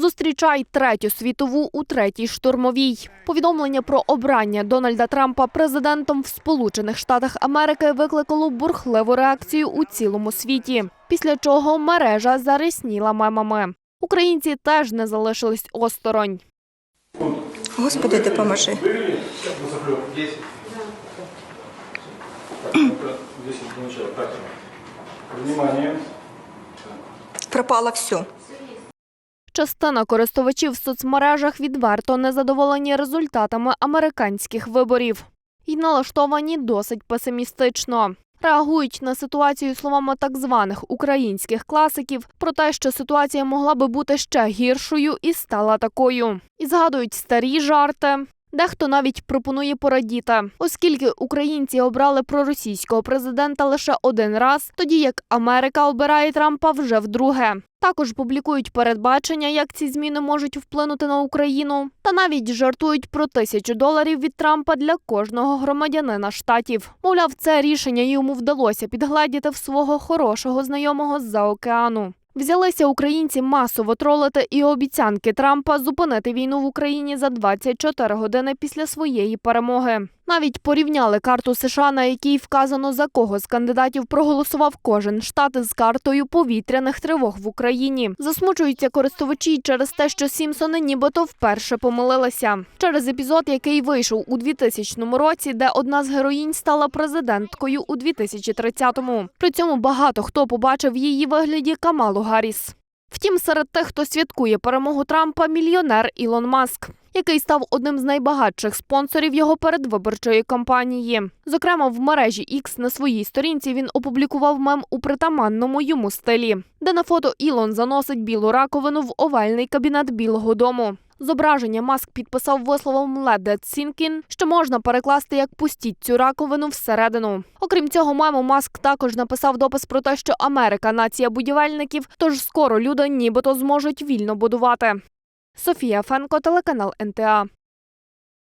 Зустрічай третю світову у третій штурмовій. Повідомлення про обрання Дональда Трампа президентом в Сполучених Штатах Америки викликало бурхливу реакцію у цілому світі. Після чого мережа зарисніла мемами. Українці теж не залишились осторонь. Господи, допоможи. Пропало все. Частина користувачів в соцмережах відверто незадоволені результатами американських виборів і налаштовані досить песимістично. Реагують на ситуацію словами так званих українських класиків про те, що ситуація могла би бути ще гіршою і стала такою. І згадують старі жарти. Дехто навіть пропонує порадіти, оскільки українці обрали проросійського президента лише один раз, тоді як Америка обирає Трампа вже вдруге. Також публікують передбачення, як ці зміни можуть вплинути на Україну, та навіть жартують про тисячу доларів від Трампа для кожного громадянина штатів. Мовляв, це рішення йому вдалося підгледіти в свого хорошого знайомого з-за океану. Взялися українці масово тролити і обіцянки Трампа зупинити війну в Україні за 24 години після своєї перемоги. Навіть порівняли карту США, на якій вказано за кого з кандидатів проголосував кожен штат з картою повітряних тривог в Україні. Засмучуються користувачі через те, що Сімпсони нібито вперше помилилися через епізод, який вийшов у 2000 році, де одна з героїнь стала президенткою у 2030-му. При цьому багато хто побачив її вигляді Камалу Гарріс. Втім, серед тих, хто святкує перемогу Трампа, мільйонер Ілон Маск, який став одним з найбагатших спонсорів його передвиборчої кампанії. Зокрема, в мережі X на своїй сторінці він опублікував мем у притаманному йому стилі, де на фото Ілон заносить білу раковину в овальний кабінет Білого Дому. Зображення Маск підписав висловом Леде Цінкін, що можна перекласти як «пустіть цю раковину всередину». Окрім цього, мему Маск також написав допис про те, що Америка нація будівельників, тож скоро люди нібито зможуть вільно будувати. Софія Фенко, телеканал НТА.